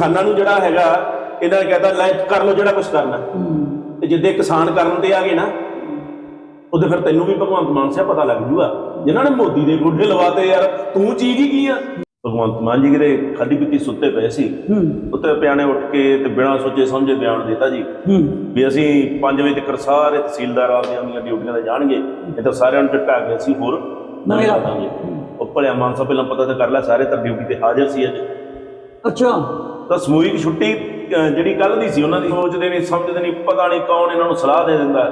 ਕਿਸਾਨਾਂ ਨੂੰ ਜਿਹੜਾ ਹੈਗਾ ਇਹਨਾਂ ਨੇ ਕਹਤਾ ਲੈ ਕਰ ਲਓ ਜਿਹੜਾ ਕੁਝ ਕਰਨਾ। ਤੇ ਜਿੱਦੇ ਕਿਸਾਨ ਕਰਨ ਤੇ ਆ ਗਏ ਨਾ ਉਹਦੇ ਫਿਰ ਤੈਨੂੰ ਵੀ ਭਗਵੰਤ ਮਾਨ ਸਿਆ ਪਤਾ ਲੱਗ ਜੂਗਾ। ਜਿਨ੍ਹਾਂ ਨੇ ਮੋਦੀ ਦੇ ਗੋਡੇ ਲਵਾਤੇ ਯਾਰ ਤੂੰ ਚੀਜ਼ ਹੀ ਕੀ ਆ? ਭਗਵੰਤ ਮਾਨ ਜੀ ਕਿਤੇ ਖਾਲੀ ਪੀਤੀ ਸੁੱਤੇ ਪਏ ਸੀ। ਉੱਤੇ ਪਿਆਣੇ ਉੱਠ ਕੇ ਤੇ ਬਿਨਾਂ ਸੋਚੇ ਸਮਝੇ ਬਿਆਨ ਦਿੱਤਾ ਜੀ। ਵੀ ਅਸੀਂ 5 ਵਜੇ ਤੱਕ ਸਾਰੇ ਤਹਿਸੀਲਦਾਰ ਆਪਦੀਆਂ ਆਪਣੀਆਂ ਡਿਊਟੀਆਂ ਤੇ ਜਾਣਗੇ। ਇਹ ਤਾਂ ਸਾਰਿਆਂ ਨੂੰ ਝਟਕਾ ਕੇ ਅਸੀਂ ਹੋਰ ਨਵੇਂ ਲਾ ਦਾਂਗੇ ਉਹ ਭਲਿਆ ਮਾਨ ਸਾਹਿਬ ਪਹਿਲਾਂ ਪਤਾ ਤਾਂ ਕਰ ਲੈ ਸਾਰੇ ਤਾਂ ਡਿਊਟੀ ਤੇ ਹਾਜ਼ਰ ਸੀ ਅੱਜ। ਅੱਛਾ। ਤਾਂ ਸਮੂਹਿਕ ਛੁੱਟੀ ਜਿਹੜੀ ਕੱਲ ਦੀ ਸੀ ਉਹਨਾਂ ਦੀ ਸੋਚਦੇ ਨਹੀਂ ਸਮਝਦੇ ਨਹੀਂ ਪਤਾ ਨਹੀਂ ਕੌਣ ਇਹਨਾਂ ਨੂੰ ਸਲਾਹ ਦੇ ਦਿੰਦਾ।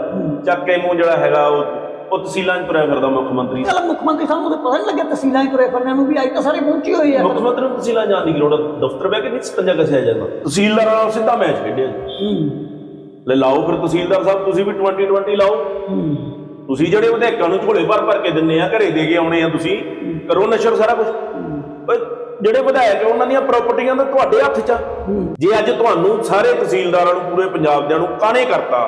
ਚੱਕ ਕੇ ਮੂੰਹ ਜਿਹੜਾ ਹੈਗਾ ਉਹ ਉਹ ਤਹਿਸੀਲਾਂ 'ਚ ਤੁਰਿਆ ਫਿਰਦਾ ਮੁੱਖ ਮੰਤਰੀ। ਚੱਲ ਮੁੱਖ ਮੰਤਰੀ ਸਾਹਿਬ ਨੂੰ ਤਾਂ ਪਤਾ ਨਹੀਂ ਲੱਗਿਆ ਤਹਿਸੀਲਾਂ ਹੀ ਤੁਰੇ ਫਿਰਨਿਆਂ ਨੂੰ ਵੀ ਅੱਜ ਤਾਂ ਸਾਰੇ ਪਹੁੰਚੇ ਹੋਏ ਆ। ਮੁੱਖ ਮੰਤਰੀ ਨੂੰ ਤਹਿਸੀਲਾਂ ਜਾਣ ਦੀ ਲੋੜ? ਦਫ਼ਤਰ ਬਹਿ ਕੇ ਨਹੀਂ ਸਕੰਜਾ ਕਸਿਆ ਜਾਂਦਾ। ਤਹਿਸੀਲਦਾਰਾਂ ਨਾਲ ਸਿੱਧਾ ਮੈਚ ਖੇਡਿਆ ਲੈ ਲਾਓ ਫਿਰ ਤਹਿਸੀਲਦਾਰ ਸਾਹਿਬ ਤੁਸੀਂ ਵੀ 2020 ਲਾਓ। ਤੁਸੀਂ ਜਿਹੜੇ ਵਿਧਾਇਕਾਂ ਨੂੰ ਝੋਲੇ ਭਰ ਭਰ ਕੇ ਦਿੰਨੇ ਆ ਘਰੇ ਦੇ ਕੇ ਆਉਣੇ ਆ ਤੁਸੀਂ ਕਰੋ ਨਸ਼ਰ ਸਾਰਾ ਕੁਝ ਓਏ ਜਿਹੜੇ ਵਿਧਾਇਕ ਉਹਨਾਂ ਦੀਆਂ ਪ੍ਰਾਪਰਟੀਆਂ ਤਾਂ ਤੁਹਾਡੇ ਹੱਥ 'ਚ ਆ। ਜੇ ਅੱਜ ਤੁਹਾਨੂੰ ਸਾਰੇ ਤਹਿਸੀਲਦਾਰਾਂ ਨੂੰ ਪੂਰੇ ਪੰਜਾਬ ਦਿਆਂ ਨੂੰ ਕਾਣੇ ਕਰਤਾ?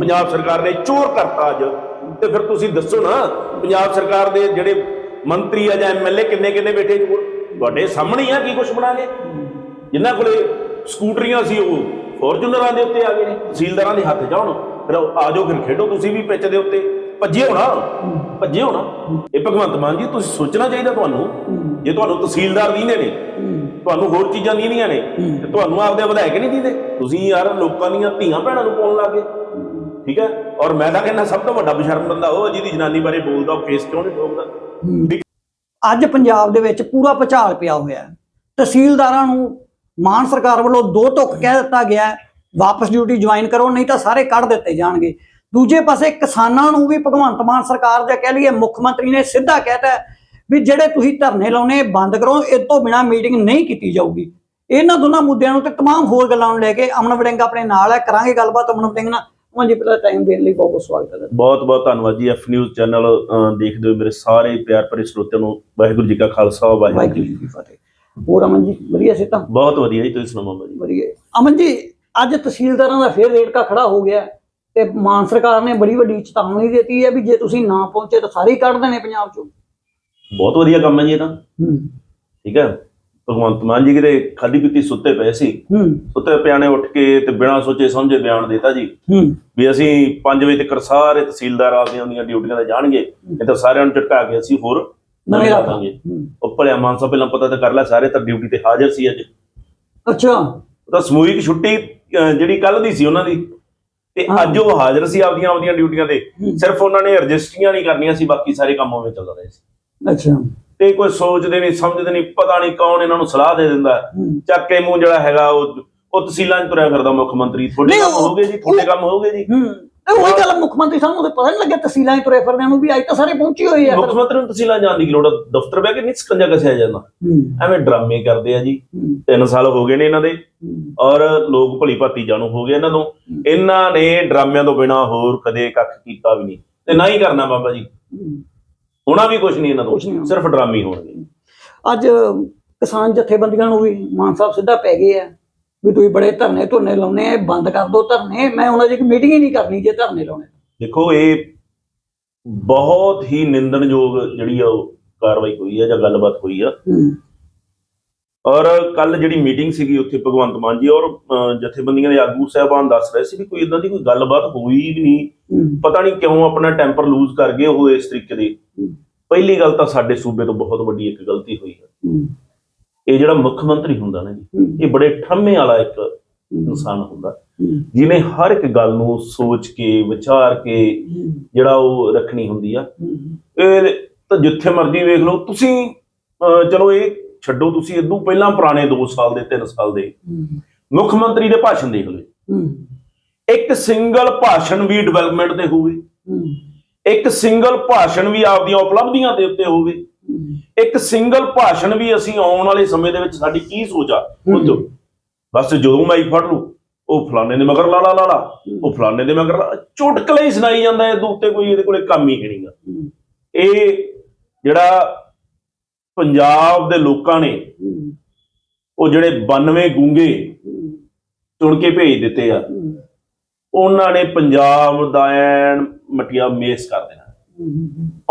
ਪੰਜਾਬ ਸਰਕਾਰ ਨੇ ਚੋਰ ਕਰਤਾ ਅੱਜ। ਤੇ ਫਿਰ ਤੁਸੀਂ ਦੱਸੋ ਨਾ ਪੰਜਾਬ ਸਰਕਾਰ ਦੇ ਜਿਹੜੇ ਮੰਤਰੀ ਆ ਜਾਂ ਐਮਐਲਏ ਕਿੰਨੇ ਕਿੰਨੇ ਬੈਠੇ ਕੋਲ ਤੁਹਾਡੇ ਸਾਹਮਣੇ ਆ ਕੀ ਕੁਝ ਬਣਾ ਗਏ ਜਿਨ੍ਹਾਂ ਕੋਲੇ ਸਕੂਟਰੀਆਂ ਸੀ ਉਹ ਫੋਰਚੂਨਰਾਂ ਦੇ ਉੱਤੇ ਆ ਗਏ ਨੇ। ਤਹਿਸੀਲਦਾਰਾਂ ਦੇ ਹੱਥ ਜਾਣ ਫਿਰ ਆ ਜਾਓ ਫਿਰ ਖੇਡੋ। ਤੁਸੀਂ ਵੀ ਪਿੱਚ ਦੇ ਉੱਤੇ। ਭੱਜੇ ਹੋਣਾ ਭੱਜੇ ਹੋਣਾ। ਇਹ ਭਗਵੰਤ ਮਾਨ ਜੀ, ਤੁਸੀਂ ਸੋਚਣਾ ਚਾਹੀਦਾ ਤੁਹਾਨੂੰ, ਜੇ ਤੁਹਾਨੂੰ ਤਹਿਸੀਲਦਾਰ ਦੀਂਦੇ ਨੇ, ਤੁਹਾਨੂੰ ਹੋਰ ਚੀਜ਼ਾਂ ਦੀਂਦੀਆਂ ਨੇ, ਤੇ ਤੁਹਾਨੂੰ ਆਪਦੇ ਵਿਧਾਇਕ ਨਹੀਂ ਦਿੰਦੇ। ਤੁਸੀਂ ਯਾਰ ਲੋਕਾਂ ਦੀਆਂ ਧੀਆਂ ਭੈਣਾਂ ਨੂੰ ਪਾਉਣ ਲੱਗੇ ਠੀਕ ਹੈ? ਔਰ ਮੈਂ ਤਾਂ ਕਹਿੰਦਾ ਸਭ ਤੋਂ ਵੱਡਾ ਬਸ਼ਰਮ ਬੰਦਾ ਉਹ ਜਿਹਦੀ ਜਨਾਨੀ ਬਾਰੇ ਬੋਲਦਾ, ਉਹ ਫੇਸ ਕਿਉਂ ਨਹੀਂ ਠੋਕਦਾ? ਅੱਜ ਪੰਜਾਬ ਦੇ ਵਿੱਚ ਪੂਰਾ ਭੁਚਾਲ ਪਿਆ ਹੋਇਆ ਹੈ। ਤਹਿਸੀਲਦਾਰਾਂ ਨੂੰ ਮਾਨ ਸਰਕਾਰ ਵੱਲੋਂ ਦੋ ਧੁੱਕ ਕਹਿ ਦਿੱਤਾ ਗਿਆ ਵਾਪਸ ਡਿਊਟੀ ਜੁਆਇਨ ਕਰੋ, ਨਹੀਂ ਤਾਂ ਸਾਰੇ ਕੱਢ ਦਿੱਤੇ ਜਾਣਗੇ। ਦੂਜੇ ਪਾਸੇ ਕਿਸਾਨਾਂ ਨੂੰ ਵੀ ਭਗਵੰਤ ਮਾਨ ਸਰਕਾਰ ਜਾਂ ਕਹਿ ਲਈਏ ਮੁੱਖ ਮੰਤਰੀ ਨੇ ਸਿੱਧਾ ਕਹਿਤਾ ਹੈ ਵੀ ਜਿਹੜੇ ਤੁਸੀਂ ਧਰਨੇ ਲਾਉਣੇ ਇਹ ਬੰਦ ਕਰੋ ਇਹ ਤੋਂ ਬਿਨਾ ਮੀਟਿੰਗ ਨਹੀਂ ਕੀਤੀ ਜਾਊਗੀ ਇਹਨਾਂ ਦੋਨਾਂ ਮੁੱਦਿਆਂ ਨੂੰ ਤੇ तमाम ਹੋਰ ਗੱਲਾਂ ਨੂੰ ਲੈ ਕੇ ਅਮਨ ਵੜਿੰਗ ਆਪਣੇ ਨਾਲ ਹੈ ਕਰਾਂਗੇ ਗੱਲਬਾਤ ਅਮਨ ਵੜਿੰਗ ਨਾਲ ਅਮਨ ਜੀ ਪਹਿਲਾਂ ਟਾਈਮ ਦੇਣ ਲਈ ਬਹੁਤ ਬਹੁਤ ਸਵਾਗਤ ਹੈ ਬਹੁਤ ਬਹੁਤ ਧੰਨਵਾਦ ਜੀ ਐਫ ਨਿਊਜ਼ ਚੈਨਲ ਦੇਖਦੇ ਹੋ ਮੇਰੇ ਸਾਰੇ ਪਿਆਰ ਭਰੇ ਸਰੋਤਿਆਂ ਨੂੰ ਵਾਹਿਗੁਰੂ ਜੀ ਕਾ ਖਾਲਸਾ ਵਾਹਿਗੁਰੂ ਵਾਹਿਗੁਰੂ ਜੀ ਜੀ ਕੀ ਫਤਿਹ ਹੋਰ ਅਮਨ ਜੀ ਵਧੀਆ ਸੇ ਤਾਂ ਬਹੁਤ ਵਧੀਆ ਜੀ ਤੁਸੀਂ ਸੁਣਾਓ ਬਾਬਾ ਜੀ ਵਧੀਆ ਅਮਨ ਜੀ ਅੱਜ ਤਹਿਸੀਲਦਾਰਾਂ ਦਾ ਫੇਰ ਰੇੜਕਾ ਖੜਾ ਹੋ ਗਿਆ ਹੈ ਤੇ ਮਾਨ ਸਰਕਾਰ ਨੇ ਬੜੀ ਵੱਡੀ ਚੇਤਾਵਨੀ ਦਿੱਤੀ ਹੈ ਵੀ ਜੇ ਤੁਸੀਂ ਨਾ ਪਹੁੰਚੇ ਤਾਂ ਸਾਰੇ ਹੀ ਕੱਢ ਦੇਣੇ ਪੰਜਾਬ ਚੋਂ। ਬਹੁਤ ਵਧੀਆ ਕੰਮ ਹੈ ਜੀ ਇਹ ਤਾਂ। ਹੂੰ। ਠੀਕ ਹੈ। ਭਗਵੰਤ ਮਾਨ ਜੀ ਕਿਤੇ ਖਾਲੀ ਪੀਤੀ ਸੁੱਤੇ ਪਏ ਸੀ। ਹੂੰ। ਸੁੱਤੇ ਪਿਆਣੇ ਉੱਠ ਕੇ ਤੇ ਬਿਨਾਂ ਸੋਚੇ ਸਮਝੇ ਬਿਆਨ ਦਿੱਤਾ ਜੀ। ਹੂੰ। ਵੀ ਅਸੀਂ 5 ਵਜੇ ਤੱਕ ਸਾਰੇ ਤਹਿਸੀਲਦਾਰ ਆਪਦੀਆਂ ਆਪਣੀਆਂ ਡਿਊਟੀਆਂ ਤੇ ਜਾਣਗੇ। ਇਹ ਤਾਂ ਸਾਰਿਆਂ ਨੂੰ ਝਟਕਾ ਕੇ ਅਸੀਂ ਹੋਰ ਨਵੇਂ ਲਾ ਦਾਂਗੇ। ਉਹ ਭਲਿਆ ਮਾਨ ਸਾਹਿਬ ਪਹਿਲਾਂ ਪਤਾ ਤਾਂ ਕਰ ਲੈ ਸਾਰੇ ਤਾਂ ਡਿਊਟੀ ਤੇ ਹਾਜ਼ਰ ਸੀ ਅੱਜ। ਅੱਛਾ। ਤਾਂ ਸਮੂਹਿਕ ਛੁੱਟੀ ਜਿਹੜੀ ਕੱਲ ਦੀ ਸੀ ਉਹਨਾਂ ਦੀ। ਤੇ। ਅੱਜ ਉਹ ਹਾਜ਼ਰ ਸੀ ਆਪਦੀਆਂ ਆਪਦੀਆਂ ਡਿਊਟੀਆਂ ਤੇ। ਸਿਰਫ ਉਹਨਾਂ ਨੇ ਰਜਿਸਟਰੀਆਂ ਨਹੀਂ ਕਰਨੀਆਂ ਸੀ ਬਾਕੀ ਸਾਰੇ ਕੰਮ ਉਵੇਂ ਚੱਲ ਰਹੇ ਸੀ। ਅੱਛਾ। ਤੇ ਕੋਈ ਸੋਚਦੇ ਨਹੀਂ ਸਮਝਦੇ ਨਹੀਂ ਪਤਾ ਨਹੀਂ ਕੌਣ ਇਹਨਾਂ ਨੂੰ ਸਲਾਹ ਦੇ ਦਿੰਦਾ। ਚੱਕ ਕੇ ਮੂੰਹ ਜਿਹੜਾ ਹੈਗਾ ਉਹ ਉਹ ਤਹਿਸੀਲਾਂ 'ਚ ਤੁਰਿਆ ਫਿਰਦਾ ਮੁੱਖ ਮੰਤਰੀ। ਤੁਹਾਡੇ ਕੰਮ ਹੋਗੇ ਜੀ? ਤੁਹਾਡੇ ਕੰਮ ਹੋਗੇ ਜੀ? ਹੂੰ ਤੇ ਉਹੀ ਗੱਲ ਮੁੱਖ ਮੰਤਰੀ ਸਾਹਿਬ ਨੂੰ ਤਾਂ ਪਤਾ ਨਹੀਂ ਲੱਗਿਆ ਤਹਿਸੀਲਾਂ ਹੀ ਤੁਰੇ ਫਿਰਨਿਆਂ ਨੂੰ ਵੀ ਅੱਜ ਤਾਂ ਸਾਰੇ ਪਹੁੰਚੇ ਹੋਏ ਆ ਮੁੱਖ ਮੰਤਰੀ ਨੂੰ ਤਹਿਸੀਲਾਂ ਜਾਣ ਦੀ ਕੀ ਲੋੜ ਆ? ਦਫ਼ਤਰ ਬਹਿ ਕੇ ਨਹੀਂ ਸਕੰਜਾ ਕਸਿਆ ਜਾਂਦਾ। ਹੂੰ। ਐਵੇਂ ਡਰਾਮੇ ਕਰਦੇ ਆ ਜੀ। ਹੂੰ, 3 ਸਾਲ ਹੋ ਗਏ ਨੇ ਇਹਨਾਂ ਦੇ। ਹੂੰ, ਔਰ ਲੋਕ ਭਲੀ ਭਾਤੀ ਜਾਣੂ ਹੋ ਗਏ ਇਹਨਾਂ ਨੂੰ ਇਹਨਾਂ ਨੇ ਡਰਾਮਿਆਂ ਤੋਂ ਬਿਨਾ ਹੋਰ ਕਦੇ ਕੱਖ ਕੀਤਾ ਵੀ ਨਹੀਂ। ਤੇ ਨਾ ਹੀ ਕਰਨਾ ਬਾਬਾ ਜੀ। ਹੋਣਾ ਵੀ ਕੁਝ ਨਹੀਂ ਇਹਨਾਂ ਕੁਛ ਨਹੀਂ ਤੋਂ ਹੋਣਾ। ਸਿਰਫ ਡਰਾਮੇ ਹੋਣਗੇ। ਅੱਜ ਕਿਸਾਨ ਜਥੇਬੰਦੀਆਂ ਨੂੰ ਵੀ ਮਾਨ ਸਾਹਿਬ ਸਿੱਧਾ ਪੈ ਗਏ ਆ। ਵੀ ਤੁਸੀਂ ਬੜੇ ਧਰਨੇ ਧੁਰਨੇ ਲਾਉਨੇ ਆ ਬੰਦ ਕਰ ਦਿਓ ਧਰਨੇ। ਮੈਂ ਉਹਨਾਂ ਦੀ ਇੱਕ ਮੀਟਿੰਗ ਹੀ ਨਹੀਂ ਕਰਨੀ ਜੇ ਧਰਨੇ ਲਾਉਣੇ। ਦੇਖੋ ਇਹ ਬਹੁਤ ਹੀ ਨਿੰਦਣਯੋਗ ਜਿਹੜੀ ਆ ਉਹ ਕਾਰਵਾਈ ਹੋਈ ਆ ਜਾਂ ਗੱਲਬਾਤ ਹੋਈ ਆ। ਔਰ ਕੱਲ ਜਿਹੜੀ ਮੀਟਿੰਗ ਸੀਗੀ ਉੱਥੇ ਭਗਵੰਤ ਮਾਨ ਜੀ ਔਰ ਜਥੇਬੰਦੀਆਂ ਦੇ ਆਗੂ ਸਾਹਿਬਾਨ ਦੱਸ ਰਹੇ ਸੀ ਵੀ ਕੋਈ ਇਦਾਂ ਦੀ ਕੋਈ ਗੱਲਬਾਤ ਹੋਈ ਵੀ ਨਹੀਂ। ਪਤਾ ਨਹੀਂ ਕਿਉਂ ਆਪਣਾ ਟੈਂਪਰ ਲੂਜ਼ ਕਰ ਗਏ ਉਹ ਇਸ ਤਰੀਕੇ ਦੀ। ਪਹਿਲੀ ਗੱਲ ਤਾਂ ਸਾਡੇ ਸੂਬੇ ਤੋਂ ਬਹੁਤ ਵੱਡੀ ਇੱਕ ਗਲਤੀ ਹੋਈ ਹੂੰ। ਇਹ ਜਿਹੜਾ ਮੁੱਖ ਮੰਤਰੀ ਹੁੰਦਾ ਨਾ ਜੀ ਇਹ ਬੜੇ ਠੰਮੇ ਵਾਲਾ ਇੱਕ ਇਨਸਾਨ ਹੁੰਦਾ। ਹੂੰ, ਜਿਹਨੇ ਹਰ ਇੱਕ ਗੱਲ ਨੂੰ ਸੋਚ ਕੇ ਵਿਚਾਰ ਕੇ ਜਿਹੜਾ ਉਹ ਰੱਖਣੀ ਹੁੰਦੀ ਆ। ਇਹ ਤਾਂ ਜਿੱਥੇ ਮਰਜ਼ੀ ਵੇਖ ਲਓ ਤੁਸੀਂ ਚਲੋ ਇਹ ਛੱਡੋ ਤੁਸੀਂ ਇਦੋਂ ਪਹਿਲਾਂ ਪੁਰਾਣੇ 2 ਸਾਲ ਦੇ 3 ਸਾਲ ਦੇ। ਮੁੱਖ ਮੰਤਰੀ ਦੇ ਭਾਸ਼ਣ ਦੇਖ ਲਓ ਇੱਕ ਸਿੰਗਲ ਭਾਸ਼ਣ ਵੀ ਡਿਵੈਲਪਮੈਂਟ ਤੇ ਹੋਵੇ। ਇੱਕ ਸਿੰਗਲ ਭਾਸ਼ਣ ਵੀ ਆਪਦੀਆਂ ਉਪਲਬਧੀਆਂ ਦੇ ਉੱਤੇ ਹੋਵੇ। ਇੱਕ ਸਿੰਗਲ ਭਾਸ਼ਣ ਵੀ ਅਸੀਂ ਆਉਣ ਵਾਲੇ ਸਮੇਂ ਦੇ ਵਿੱਚ ਸਾਡੀ ਕੀ ਸੋਚ ਆ? ਉਹ ਤੋਂ ਬਸ ਜਦੋਂ ਮਾਈਕ ਫੜ ਲੂ ਉਹ ਫਲਾਣੇ ਦੇ ਮਗਰ ਲਾ ਲਾ ਲਾ ਲਾ ਉਹ ਫਲਾਣੇ ਦੇ ਮਗਰ ਚੁਟਕਲੇ ਹੀ ਸੁਣਾਈ ਜਾਂਦਾ ਇਹ ਉੱਤੇ ਕੋਈ ਇਹਦੇ ਕੋਲੇ ਕੰਮ ਹੀ ਹੈ ਨਹੀਂਗਾ ਹੂੰ, ਇਹ ਜਿਹੜਾ ਪੰਜਾਬ ਦੇ ਲੋਕਾਂ ਨੇ ਉਹ ਜਿਹੜੇ 92 ਗੂੰਗੇ ਚੁਣ ਕੇ ਭੇਜ ਦਿੱਤੇ ਆ ਉਹਨਾਂ ਨੇ ਪੰਜਾਬ ਦਾ ਐਨ ਮਟਿਆ ਮੇਸ ਕਰ ਹੂੰ।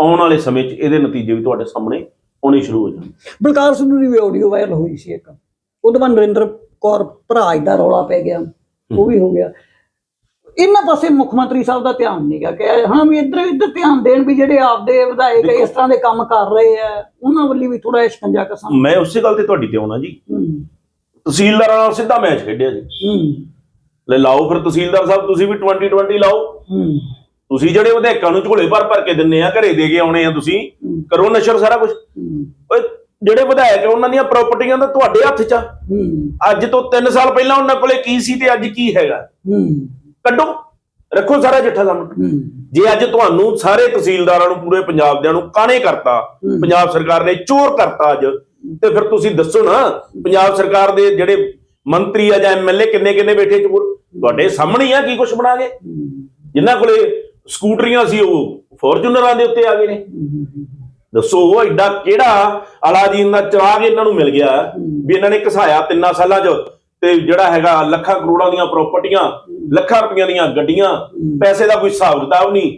ਆਉਣ ਵਾਲੇ ਸਮੇਂ 'ਚ ਇਹਦੇ ਨਤੀਜੇ ਵੀ ਤੁਹਾਡੇ ਸਾਹਮਣੇ ਆਉਣੇ ਸ਼ੁਰੂ ਹੋ ਜਾਣਗੇ। ਬਲਕਾਰ ਸਿੱਧੂ ਦੀ ਵੀ ਆਡੀਓ ਵਾਇਰਲ ਹੋਈ ਸੀ ਇੱਕ। ਉਹਦੇ ਬਾਅਦ ਨਰਿੰਦਰ ਕੌਰ ਭਰਾ ਦਾ ਰੌਲਾ ਪੈ ਗਿਆ। ਉਹ ਵੀ ਹੋ ਗਿਆ। ਇਹਨਾਂ ਪਾਸੇ ਮੁੱਖ ਮੰਤਰੀ ਸਾਹਿਬ ਦਾ ਧਿਆਨ ਨਹੀਂਗਾ ਕਿ ਹਾਂ ਵੀ ਇੱਧਰ ਇੱਧਰ ਧਿਆਨ ਦੇਣ ਵੀ ਜਿਹੜੇ ਆਪਦੇ ਵਿਧਾਇਕ ਇਸ ਤਰ੍ਹਾਂ ਦੇ ਕੰਮ ਕਰ ਰਹੇ ਆ ਉਹਨਾਂ ਵੱਲੀ ਵੀ ਥੋੜਾ ਸ਼ਿਕੰਜਾ ਕਸਾਂ ਮੈਂ ਉਸੇ ਗੱਲ ਤੇ ਤੁਹਾਡੀ ਤੇ ਆਉਣਾ ਜੀ। ਤਹਿਸੀਲਦਾਰਾਂ ਨਾਲ ਸਿੱਧਾ ਮੈਚ ਖੇਡਿਆ ਜੀ। ਲੈ ਲਾਓ ਫਿਰ ਤਹਿਸੀਲਦਾਰ ਸਾਹਿਬ ਤੁਸੀਂ ਵੀ 2020 ਲਾਓ। ਤੁਸੀਂ ਜਿਹੜੇ ਵਿਧਾਇਕਾਂ ਨੂੰ ਝੋਲੇ ਭਰ ਭਰ ਕੇ ਦਿੰਨੇ ਆ ਘਰੇ ਦੇ ਕੇ ਆਉਣੇ ਆ ਤੁਸੀਂ। ਕਰੋ ਨਸ਼ਰ ਸਾਰਾ ਕੁਝ ਓਏ ਜਿਹੜੇ ਵਿਧਾਇਕ ਉਹਨਾਂ ਦੀਆਂ ਪ੍ਰਾਪਰਟੀਆਂ ਤਾਂ ਤੁਹਾਡੇ ਹੱਥ 'ਚ ਆ। ਅੱਜ ਤੋਂ 3 ਸਾਲ ਪਹਿਲਾਂ ਉਹਨਾਂ ਕੋਲੇ ਕੀ ਸੀ ਤੇ ਅੱਜ ਕੀ ਹੈਗਾ? ਕੱਢੋ ਰੱਖੋ ਸਾਰਾ ਚਿੱਠਾ ਸਾਹਮਣੇ ਜੇ ਅੱਜ ਤੁਹਾਨੂੰ ਸਾਰੇ ਤਹਿਸੀਲਦਾਰਾਂ ਨੂੰ ਪੂਰੇ ਪੰਜਾਬ ਦਿਆਂ ਨੂੰ ਕਾਣੇ ਕਰਤਾ। ਪੰਜਾਬ ਸਰਕਾਰ ਨੇ ਚੋਰ ਕਰਤਾ ਅੱਜ। ਤੇ ਫਿਰ ਤੁਸੀਂ ਦੱਸੋ ਨਾ ਪੰਜਾਬ ਸਰਕਾਰ ਦੇ ਜਿਹੜੇ ਮੰਤਰੀ ਆ ਜਾਂ ਐਮਐਲਏ ਕਿੰਨੇ ਕਿੰਨੇ ਬੈਠੇ ਚੋਰ? ਤੁਹਾਡੇ ਸਾਹਮਣੇ ਆ ਕੀ ਕੁਝ ਬਣਾ ਗਏ ਜਿਨ੍ਹਾਂ ਕੋਲੇ ਸਕੂਟਰੀਆਂ ਸੀ ਉਹ ਫੋਰਚੂਨਰਾਂ ਦੇ ਉੱਤੇ ਆ ਗਏ ਨੇ। ਦੱਸੋ ਉਹ ਐਡਾ ਕਿਹੜਾ ਅਲਾਦੀਨ ਦਾ ਚਿਰਾਗ ਇਹਨਾਂ ਨੂੰ ਮਿਲ ਗਿਆ, ਵੀ ਇਹਨਾਂ ਨੇ ਘਸਾਇਆ ਤਿੰਨਾਂ ਸਾਲਾਂ 'ਚ, ਤੇ ਜਿਹੜਾ ਹੈਗਾ ਲੱਖਾਂ ਕਰੋੜਾਂ ਦੀਆਂ ਪ੍ਰਾਪਰਟੀਆਂ ਲੱਖਾਂ ਰੁਪਈਆਂ ਦੀਆਂ ਗੱਡੀਆਂ, ਪੈਸੇ ਦਾ ਕੋਈ ਹਿਸਾਬ ਕਿਤਾਬ ਨਹੀਂ।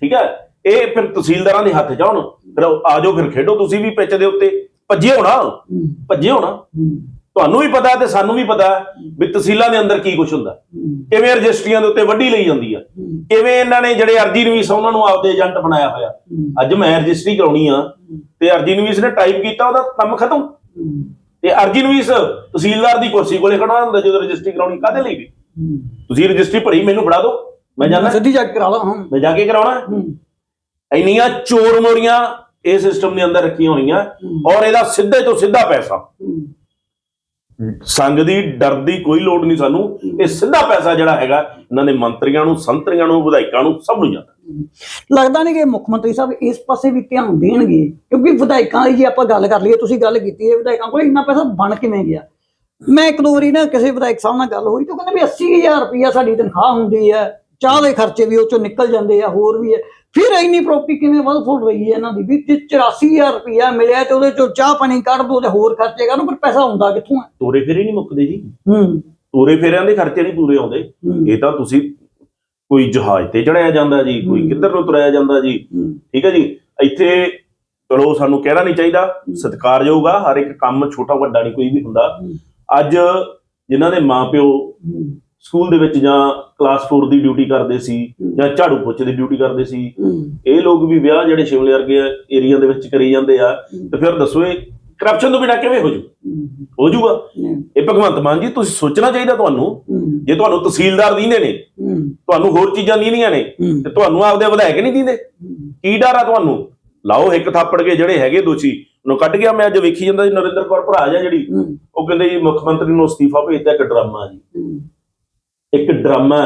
ਠੀਕ ਹੈ? ਇਹ ਫਿਰ ਤਹਿਸੀਲਦਾਰਾਂ ਦੇ ਹੱਥ 'ਚ ਆ ਫਿਰ ਆ ਜਾਓ ਫਿਰ ਖੇਡੋ ਤੁਸੀਂ ਵੀ ਪਿੱਚ ਦੇ ਉੱਤੇ। ਭੱਜੇ ਹੋਣਾ ਭੱਜੇ ਹੋਣਾ। ਤੁਹਾਨੂੰ ਵੀ ਪਤਾ ਤੇ ਸਾਨੂੰ ਵੀ ਪਤਾ ਵੀ ਤਹਿਸੀਲਾਂ ਦੇ ਅੰਦਰ ਕੀ ਕੁਝ ਹੁੰਦਾ। ਕਿਵੇਂ ਰਜਿਸਟਰੀਆਂ ਦੇ ਉੱਤੇ ਵੱਡੀ ਲਈ ਜਾਂਦੀ ਆ। ਕਿਵੇਂ ਇਹਨਾਂ ਨੇ ਜਿਹੜੇ ਅਰਜੀ ਨਵੀਸ ਉਹਨਾਂ ਨੂੰ ਆਪਦੇ ਏਜੰਟ ਬਣਾਇਆ ਹੋਇਆ। ਅੱਜ ਮੈਂ ਰਜਿਸਟਰੀ ਕਰਾਉਣੀ ਆ ਤੇ ਅਰਜੀ ਨਵੀਸ ਨੇ ਟਾਈਪ ਕੀਤਾ ਉਹਦਾ ਕੰਮ ਖਤਮ। ਤੇ ਅਰਜੀ ਨਵੀਸ ਤਹਿਸੀਲਦਾਰ ਦੀ ਕੁਰਸੀ ਕੋਲੇ ਖੜਾ ਹੁੰਦਾ ਜਦੋਂ ਰਜਿਸਟਰੀ ਕਰਾਉਣੀ ਕਾਹਦੇ ਲਈ? ਵੀ ਤੁਸੀਂ ਰਜਿਸਟਰੀ ਭਰੀ ਮੈਨੂੰ ਫੜਾ ਦਿਓ। ਮੈਂ ਜਾਣਾ। ਸਿੱਧੀ ਜਾ ਕੇ ਕਰਾ ਲਾ ਮੈਂ ਜਾ ਕੇ ਕਰਾਉਣਾ। ਇੰਨੀਆਂ ਚੋਰ ਮੋਰੀਆਂ ਇਹ ਸਿਸਟਮ ਦੇ ਅੰਦਰ ਰੱਖੀਆਂ ਹੋਈਆਂ ਔਰ ਇਹਦਾ ਸਿੱਧੇ ਤੋਂ ਸਿੱਧਾ ਪੈਸਾ। ਸੰਗ ਦੀ ਡਰ ਦੀ ਕੋਈ ਲੋੜ ਨਹੀਂ ਸਾਨੂੰ। ਇਹ ਸਿੱਧਾ ਪੈਸਾ ਜਿਹੜਾ ਹੈਗਾ, ਇਹਨਾਂ ਦੇ ਮੰਤਰੀਆਂ ਨੂੰ, ਸੰਤਰੀਆਂ ਨੂੰ, ਵਿਧਾਇਕਾਂ ਨੂੰ ਸਭ ਨੂੰ ਜਾਂਦਾ ਲੱਗਦਾ ਨਹੀਂ ਕਿ ਮੁੱਖ ਮੰਤਰੀ ਸਾਹਿਬ ਇਸ ਪਾਸੇ ਵੀ ਧਿਆਨ ਦੇਣਗੇ, ਕਿਉਂਕਿ ਵਿਧਾਇਕਾਂ ਦੀ ਜੇ ਆਪਾਂ ਗੱਲ ਕਰ ਲਈਏ, ਤੁਸੀਂ ਗੱਲ ਕੀਤੀ ਹੈ, ਵਿਧਾਇਕਾਂ ਕੋਲ ਇੰਨਾ ਪੈਸਾ ਬਣ ਕਿਵੇਂ ਗਿਆ? ਮੈਂ ਇੱਕ ਦੋ ਵਾਰੀ ਨਾ ਕਿਸੇ ਵਿਧਾਇਕ ਸਾਹਿਬ ਨਾਲ ਗੱਲ ਹੋਈ, ਤਾਂ ਉਹ ਕਹਿੰਦੇ ਵੀ 80000 ਰੁਪਇਆ ਸਾਡੀ ਤਨਖਾਹ ਹੁੰਦੀ ਹੈ, ਚਾਹ ਦੇ ਖਰਚੇ ਵੀ ਉਹ ਚੋਂ ਨਿਕਲ ਜਾਂਦੇ ਆ, ਹੋਰ ਵੀ ਹੈ। ਫਿਰ ਇੰਨੀ ਪ੍ਰਾਪਰਟੀ ਕਿਵੇਂ ਵੱਧ ਫੁੱਲ ਰਹੀ ਹੈ ਇਹਨਾਂ ਦੀ? ਵੀ ਜੇ 84000 ਰੁਪਇਆ ਮਿਲਿਆ ਤੇ ਉਹਦੇ ਚੋਂ ਚਾਹ ਪਾਣੀ ਕੱਢ ਦੋ ਤੇ ਹੋਰ ਖਰਚੇ ਕਰਨ ਪਰ ਪੈਸਾ ਹੁੰਦਾ ਕਿੱਥੋਂ ਹੈ? ਤੋਰੇ ਫੇਰੇ ਨਹੀਂ ਮੁੱਕਦੇ ਜੀ। ਹੂੰ। ਤੋਰੇ ਫੇਰਿਆਂ ਦੇ ਖਰਚੇ ਨਹੀਂ ਪੂਰੇ ਆਉਂਦੇ। ਇਹ ਤਾਂ ਤੁਸੀਂ ਕੋਈ ਜਹਾਜ਼ ਤੇ ਚੜਾਇਆ ਜਾਂਦਾ ਜੀ ਕੋਈ ਕਿੱਧਰ ਨੂੰ ਤੁਰਿਆ ਜਾਂਦਾ ਜੀ। ਠੀਕ ਹੈ ਜੀ? ਇੱਥੇ ਚਲੋ ਸਾਨੂੰ ਕਹਿਣਾ ਨਹੀਂ ਚਾਹੀਦਾ। ਸਤਿਕਾਰਯੋਗ ਆ ਹਰ ਇੱਕ ਕੰਮ ਛੋਟਾ ਵੱਡਾ ਨਹੀਂ ਕੋਈ ਵੀ ਹੁੰਦਾ। ਅੱਜ ਜਿਨ੍ਹਾਂ ਦੇ ਮਾਪਿਓ ਸਕੂਲ ਦੇ ਵਿੱਚ ਜਾਂ ਕਲਾਸ 4 ਦੀ ਡਿਊਟੀ ਕਰਦੇ ਸੀ ਜਾਂ ਝਾੜੂ ਪੋਚੇ ਦੀ ਡਿਊਟੀ ਕਰਦੇ ਸੀ। ਇਹ ਲੋਕ ਵੀ ਵਿਆਹ ਜਿਹੜੇ ਸ਼ਿਮਲੇ ਵਰਗੇ ਏਰੀਆ ਦੇ ਵਿੱਚ ਕਰੀ ਜਾਂਦੇ ਆ। ਤੇ ਫਿਰ ਦੱਸੋ ਇਹ ਕਰਪਸ਼ਨ ਤੋਂ ਬਿਨਾਂ ਕਿਵੇਂ ਹੋ ਜੂ? ਹੂੰ। ਜੂਗਾ? ਇਹ ਭਗਵੰਤ ਮਾਨ ਜੀ ਤੁਸੀਂ ਸੋਚਣਾ ਚਾਹੀਦਾ ਤੁਹਾਨੂੰ ਜੇ ਤੁਹਾਨੂੰ ਤਹਿਸੀਲਦਾਰ ਦੀਂਦੇ ਨੇ ਤੁਹਾਨੂੰ ਹੋਰ ਚੀਜ਼ਾਂ ਦੀਂਦੀਆਂ ਨੇ ਤੇ ਤੁਹਾਨੂੰ ਆਪਦੇ ਵਿਧਾਇਕ ਨਹੀਂ ਦਿੰਦੇ। ਕੀ ਡਰ ਆ ਤੁਹਾਨੂੰ? ਲਾਓ ਇੱਕ ਥਾਪੜ ਕੇ ਜਿਹੜੇ ਹੈਗੇ ਦੋਸ਼ੀ। ਉਹਨੂੰ ਕੱਢ ਗਿਆ ਮੈਂ ਅੱਜ ਵੇਖੀ ਜਾਂਦਾ ਜੀ ਨਰਿੰਦਰ ਕੌਰ ਭਰਾ ਜਾ ਜਿਹੜੀ ਉਹ ਕਹਿੰਦੇ ਜੀ ਮੁੱਖ ਮੰਤਰੀ ਨੂੰ ਅਸਤੀਫਾ ਭੇਜਦਾ ਇੱਕ ਡਰਾਮਾ ਜੀ। ਇੱਕ ਡਰਾਮਾ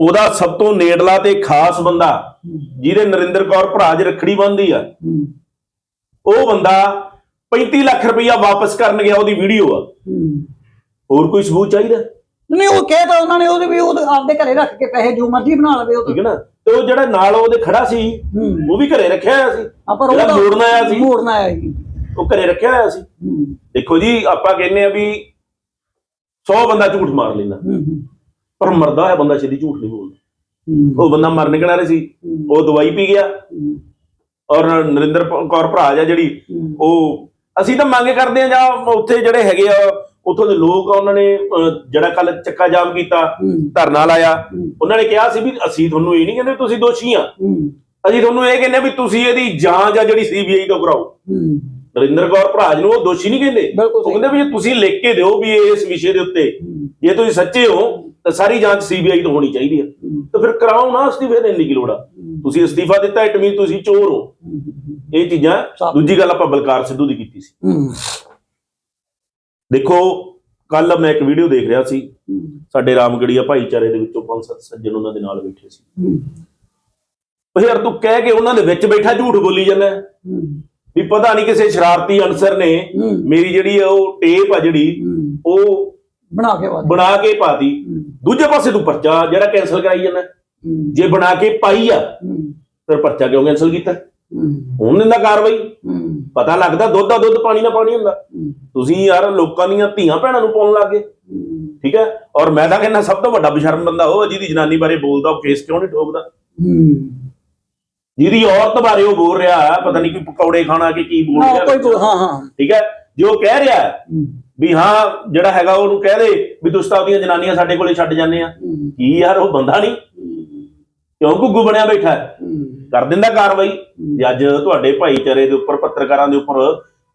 ਉਹਦਾ ਸਭ ਤੋਂ ਨੇੜਲਾ ਤੇ ਖਾਸ ਬੰਦਾ ਜਿਹਦੇ ਨਰਿੰਦਰ ਕੌਰ ਭਰਾ ਜ ਰੱਖੜੀ ਬੰਨਦੀ ਆ। ਉਹ ਬੰਦਾ 35 ਲੱਖ ਰੁਪਈਆ ਵਾਪਸ ਕਰਨ ਗਿਆ ਉਹਦੀ ਵੀਡੀਓ ਆ। ਹੋਰ ਕੋਈ ਸਬੂਤ ਚਾਹੀਦਾ? ਨਹੀਂ ਉਹ ਕਹਿਤਾ ਉਹਨਾਂ ਨੇ ਉਹਦੇ ਵੀ ਉਹ ਆਪਦੇ ਘਰੇ ਰੱਖ ਕੇ ਪੈਸੇ ਜੋ ਮਰਜ਼ੀ ਬਣਾ ਲਵੇ ਉਹ ਠੀਕ ਹੈ ਨਾ? ਤੇ ਉਹ ਜਿਹੜਾ ਨਾਲ ਉਹਦੇ ਖੜਾ ਸੀ ਉਹ ਵੀ ਘਰੇ ਰੱਖਿਆ ਹੋਇਆ ਸੀ। ਪਰ ਉਹ ਮੋੜਨ ਆਇਆ ਸੀ। ਮੋੜਨਾ ਆਇਆ ਸੀ। ਉਹ ਘਰੇ ਰੱਖਿਆ ਹੋਇਆ ਸੀ। ਦੇਖੋ ਜੀ ਆਪਾਂ ਕਹਿੰਦੇ ਆ ਵੀ 100 ਬੰਦਾ ਝੂਠ ਮਾਰ ਲੈਂਦਾ। ਪਰ ਮਰਦਾ ਹੋਇਆ ਬੰਦਾ ਛੇਤੀ ਝੂਠ ਨਹੀਂ ਬੋਲਦਾ। ਉਹ ਬੰਦਾ ਮਰਨ ਕਿਨਾਰੇ ਸੀ ਉਹ ਦਵਾਈ ਪੀ ਗਿਆ। ਔਰ ਨਰਿੰਦਰ ਕੌਰ ਭਰਾ ਜਾਂ ਜਿਹੜੀ ਉਹ ਅਸੀਂ ਤਾਂ ਮੰਗ ਕਰਦੇ ਆ ਜਾਂ ਉੱਥੇ ਜਿਹੜੇ ਹੈਗੇ ਆ ਉੱਥੋਂ ਦੇ ਲੋਕ ਆ ਉਹਨਾਂ ਨੇ ਜਿਹੜਾ ਕੱਲ ਚੱਕਾ ਜਾਮ ਕੀਤਾ ਧਰਨਾ ਲਾਇਆ। ਉਹਨਾਂ ਨੇ ਕਿਹਾ ਸੀ ਵੀ ਅਸੀਂ ਤੁਹਾਨੂੰ ਇਹ ਨਹੀਂ ਕਹਿੰਦੇ ਤੁਸੀਂ ਦੋਸ਼ੀ ਆ। ਅਸੀਂ ਤੁਹਾਨੂੰ ਇਹ ਕਹਿੰਦੇ ਵੀ ਤੁਸੀਂ ਇਹਦੀ ਜਾਂਚ ਆ ਜਿਹੜੀ ਸੀਬੀਆਈ ਤੋਂ ਕਰਾਓ। ਨਰਿੰਦਰ ਕੌਰ ਭਰਾਜ ਨੂੰ ਉਹ ਦੋਸ਼ੀ ਨਹੀਂ ਕਹਿੰਦੇ। ਬਿਲਕੁਲ ਉਹ ਸਹੀ। ਕਹਿੰਦੇ ਵੀ ਤੁਸੀਂ ਲਿਖ ਕੇ ਦਿਓ ਵੀ ਇਸ ਵਿਸ਼ੇ ਦੇ ਉੱਤੇ ਜੇ ਤੁਸੀਂ ਸੱਚੇ ਹੋ ਤਾਂ ਸਾਰੀ ਜਾਂਚ ਸੀਬੀਆਈ ਤੋਂ ਹੋਣੀ ਚਾਹੀਦੀ ਹੈ। ਤਾਂ ਫਿਰ ਕਰਾਓ ਨਾ ਅਸਤੀਫੇ ਦੇਣ ਦੀ ਕੀ ਲੋੜ ਆ। ਤੁਸੀਂ ਅਸਤੀਫਾ ਦਿੱਤਾ ਇਟ ਮੀਨ ਤੁਸੀਂ ਚੋਰ ਹੋ। ਇਹ ਚੀਜ਼ਾਂ ਸਾਫ਼। ਦੂਜੀ ਗੱਲ ਆਪਾਂ ਬਲਕਾਰ ਸਿੱਧੂ ਦੀ ਕੀਤੀ ਸੀ। ਦੇਖੋ ਕੱਲ ਮੈਂ ਇੱਕ ਵੀਡੀਓ ਦੇਖ ਰਿਹਾ ਸੀ। ਸਾਡੇ ਰਾਮਗੜੀਆ ਭਾਈਚਾਰੇ ਦੇ ਵਿੱਚੋਂ ਪੰਜ ਸੱਤ ਸੱਜਣ ਉਹਨਾਂ ਦੇ ਨਾਲ ਬੈਠੇ ਸੀ। ਉਹ ਯਾਰ ਤੂੰ ਕਹਿ ਕੇ ਉਹਨਾਂ ਦੇ ਵਿੱਚ ਬੈਠਾ ਝੂਠ ਬੋਲੀ ਜਾਂਦਾ। ਹੈ। ਵੀ ਪਤਾ ਨਹੀਂ ਕਿਸੇ ਸ਼ਰਾਰਤੀ ਅਨਸਰ ਨੇ ਮੇਰੀ ਜਿਹੜੀ ਉਹ ਟੇਪ ਆ ਜਿਹੜੀ ਉਹ ਬਣਾ ਕੇ ਵਾਦ ਬਣਾ ਕੇ ਪਾਤੀ ਦੂਜੇ ਪਾਸੇ ਤੂੰ ਪਰਚਾ ਜਿਹੜਾ ਕੈਨਸਲ ਕਰਾਈ ਜਾਂਦਾ। ਜੇ ਬਣਾ ਕੇ ਪਾਈ ਆ ਫਿਰ ਪਰਚਾ ਕਿਉਂ ਕੈਨਸਲ ਕੀਤਾ? ਹੁਣ ਦਿੰਦਾ ਕਾਰਵਾਈ। ਪਤਾ ਲੱਗਦਾ ਦੁੱਧ ਦਾ ਦੁੱਧ ਪਾਣੀ ਦਾ ਪਾਣੀ ਹੁੰਦਾ। ਤੁਸੀਂ ਯਾਰ ਲੋਕਾਂ ਦੀਆਂ ਧੀਆਂ ਭੈਣਾਂ ਨੂੰ ਪਾਉਣ ਲੱਗੇ ਠੀਕ ਹੈ ਔਰ ਮੈਂ ਤਾਂ ਕਹਿੰਦਾ ਸਭ ਤੋਂ ਵੱਡਾ ਬਸ਼ਰਮ ਬੰਦਾ ਉਹ ਜਿਹਦੀ ਜਨਾਨੀ ਬਾਰੇ ਬੋਲਦਾ ਉਹ ਕੇਸ ਕਿਉਂ ਨਹੀਂ ਠੋਕਦਾ? ਜਿਹਦੀ ਔਰਤ ਬਾਰੇ ਉਹ ਬੋਲ ਰਿਹਾ ਹੈ, ਪਤਾ ਨਹੀਂ ਕੋਈ ਪਕੌੜੇ ਖਾਣਾ ਕਿ ਕੀ ਬੋਲ ਹਾਂ ਰਿਹਾ। ਕੋਈ- ਹਾਂ ਹਾਂ। ਠੀਕ ਹੈ? ਜੇ ਕਹਿ ਰਿਹਾ ਹੈ। ਹੂੰ ਵੀ ਹਾਂ ਜਿਹੜਾ ਹੈਗਾ ਉਹਨੂੰ ਕਹਿ ਦੇ ਵੀ ਤੁਸੀਂ ਤਾਂ ਆਪਦੀਆਂ ਜਨਾਨੀਆਂ ਸਾਡੇ ਕੋਲੇ ਛੱਡ ਜਾਂਦੇ ਆ। ਹੂੰ, ਕੀ ਯਾਰ ਉਹ ਬੰਦਾ ਨਹੀਂ। ਹੂੰ, ਕਿਉਂ ਗੁੱਗੂ ਬਣਿਆ ਬੈਠਾ ਹੈ? ਹੂੰ, ਕਰ ਦਿੰਦਾ ਕਾਰਵਾਈ। ਅੱਜ ਤੁਹਾਡੇ ਭਾਈਚਾਰੇ ਦੇ ਉੱਪਰ ਪੱਤਰਕਾਰਾਂ ਦੇ ਉੱਪਰ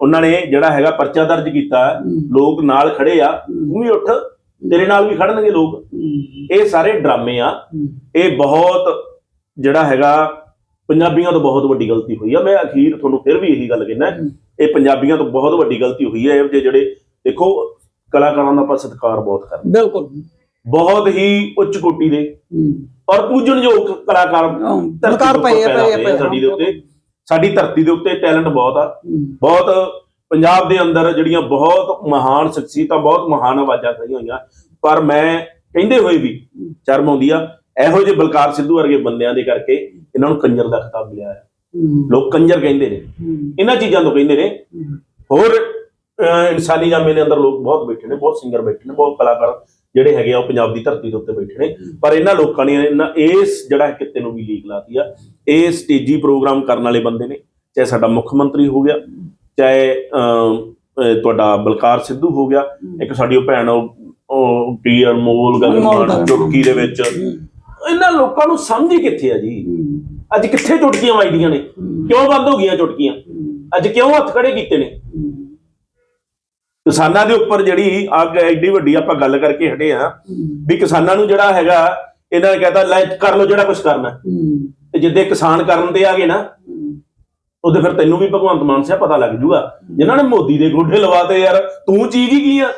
ਉਹਨਾਂ ਨੇ ਜਿਹੜਾ ਹੈਗਾ ਪਰਚਾ ਦਰਜ ਕੀਤਾ ਹੈ, ਹੂੰ, ਲੋਕ ਨਾਲ ਖੜੇ ਆ ਤੂੰ ਵੀ ਉੱਠ। ਤੇਰੇ ਨਾਲ ਵੀ ਖੜਨਗੇ ਲੋਕ। ਹੂੰ, ਇਹ ਸਾਰੇ ਡਰਾਮੇ ਆ। ਹੂੰ, ਇਹ ਬਹੁਤ ਜਿਹੜਾ ਹੈਗਾ ਪੰਜਾਬੀਆਂ ਤੋਂ ਬਹੁਤ ਵੱਡੀ ਗਲਤੀ ਹੋਈ ਆ। ਮੈਂ ਅਖੀਰ ਤੁਹਾਨੂੰ ਫਿਰ ਵੀ ਇਹੀ ਗੱਲ ਕਹਿਣਾ। ਇਹ ਪੰਜਾਬੀਆਂ ਤੋਂ ਬਹੁਤ ਵੱਡੀ ਗਲਤੀ ਹੋਈ ਹੈ। ਇਹ ਜਿਹੇ ਜਿਹੜੇ ਦੇਖੋ ਕਲਾਕਾਰਾਂ ਦਾ ਆਪਾਂ ਸਤਿਕਾਰ ਬਹੁਤ ਕਰਦੇ ਬਿਲਕੁਲ। ਬਹੁਤ ਹੀ ਉੱਚ ਕੋਟੀ ਦੇ। ਔਰ ਪੂਜਣਯੋਗ ਕਲਾਕਾਰ ਦੇ ਪਏ ਪਏ। ਸਾਡੀ ਦੇ ਉੱਤੇ। ਸਾਡੀ ਧਰਤੀ ਦੇ ਉੱਤੇ ਟੈਲੈਂਟ ਬਹੁਤ ਆ। ਬਹੁਤ ਪੰਜਾਬ ਦੇ ਅੰਦਰ ਜਿਹੜੀਆਂ ਬਹੁਤ ਮਹਾਨ ਸ਼ਖਸੀਅਤਾਂ ਬਹੁਤ ਮਹਾਨ ਆਵਾਜ਼ਾਂ ਕਹੀਆਂ ਹੋਈਆਂ। ਪਰ ਮੈਂ ਕਹਿੰਦੇ ਹੋਏ ਵੀ ਸ਼ਰਮ ਆਉਂਦੀ ਆ। ਇਹੋ ਜਿਹੇ ਬਲਕਾਰ ਸਿੱਧੂ ਵਰਗੇ ਬੰਦਿਆਂ ਦੇ ਕਰਕੇ ਇਹਨਾਂ ਨੂੰ ਕੰਜਰ ਦਾ ਖਿਤਾਬ ਮਿਲਿਆ ਹੈ। ਲੋਕ ਕੰਜਰ ਕਹਿੰਦੇ ਨੇ। ਇਹਨਾਂ ਚੀਜ਼ਾਂ ਤੋਂ ਕਹਿੰਦੇ ਨੇ। ਹੋਰ ਇਨਸਾਨੀ ਜਾਮੇ ਦੇ ਅੰਦਰ ਲੋਕ ਬਹੁਤ ਬੈਠੇ ਨੇ ਬਹੁਤ ਸਿੰਗਰ ਬੈਠੇ ਨੇ ਬਹੁਤ ਕਲਾਕਾਰ ਜਿਹੜੇ ਹੈਗੇ ਆ ਉਹ ਪੰਜਾਬ ਦੀ ਧਰਤੀ ਦੇ ਉੱਤੇ ਬੈਠੇ ਨੇ। ਪਰ ਇਹਨਾਂ ਲੋਕਾਂ ਨੇ ਇਹਨਾਂ ਇਸ ਜਿਹੜਾ ਕਿਤੇ ਨੂੰ ਵੀ ਲੀਕ ਲਾਤੀ ਆ ਇਹ ਸਟੇਜੀ ਪ੍ਰੋਗਰਾਮ ਕਰਨ ਵਾਲੇ ਬੰਦੇ ਨੇ। ਚਾਹੇ ਸਾਡਾ ਮੁੱਖ ਮੰਤਰੀ ਹੋ ਗਿਆ ਚਾਹੇ ਤੁਹਾਡਾ ਬਲਕਾਰ ਸਿੱਧੂ ਹੋ ਗਿਆ ਇੱਕ ਸਾਡੀ ਉਹ ਭੈਣ ਉਹ ਅਨਮੋਲ ਅਨਮੋਲ ਗੱਲ। ਚੁਟਕੀ ਦੇ ਵਿੱਚ। ਇਹਨਾਂ ਲੋਕਾਂ ਨੂੰ ਸਮਝ ਹੀ ਕਿੱਥੇ ਆ ਜੀ? ਅੱਜ ਕਿੱਥੇ ਚੁਟਕੀਆਂ ਵੱਜਦੀਆਂ ਨੇ? ਕਿਉਂ ਬੰਦ ਹੋ ਗਈਆਂ ਚੁਟਕੀਆਂ? ਅੱਜ ਕਿਉਂ ਹੱਥ ਖੜੇ ਕੀਤੇ ਨੇ? ਕਿਸਾਨਾਂ ਦੇ ਉੱਪਰ ਜਿਹੜੀ ਅੱਗ ਐਡੀ ਵੱਡੀ ਆਪਾਂ ਗੱਲ ਕਰਕੇ ਹਟੇ ਆ ਵੀ ਕਿਸਾਨਾਂ ਨੂੰ ਜਿਹੜਾ ਹੈਗਾ ਇਹਨਾਂ ਨੇ ਕਹਤਾ ਲੈ ਕਰ ਲਓ ਜਿਹੜਾ ਕੁਝ ਕਰਨਾ। ਤੇ ਜਿੱਦੇ ਕਿਸਾਨ ਕਰਨ ਤੇ ਆ ਗਏ ਨਾ ਹੂੰ, ਉਹਦੇ ਫਿਰ ਤੈਨੂੰ ਵੀ ਭਗਵੰਤ ਮਾਨ ਸਿਆ ਪਤਾ ਲੱਗ ਜੂਗਾ। ਜਿਨ੍ਹਾਂ ਨੇ ਮੋਦੀ ਦੇ ਗੋਡੇ ਲਵਾਤੇ ਯਾਰ ਤੂੰ ਚੀਜ਼ ਹੀ ਕੀ ਆ?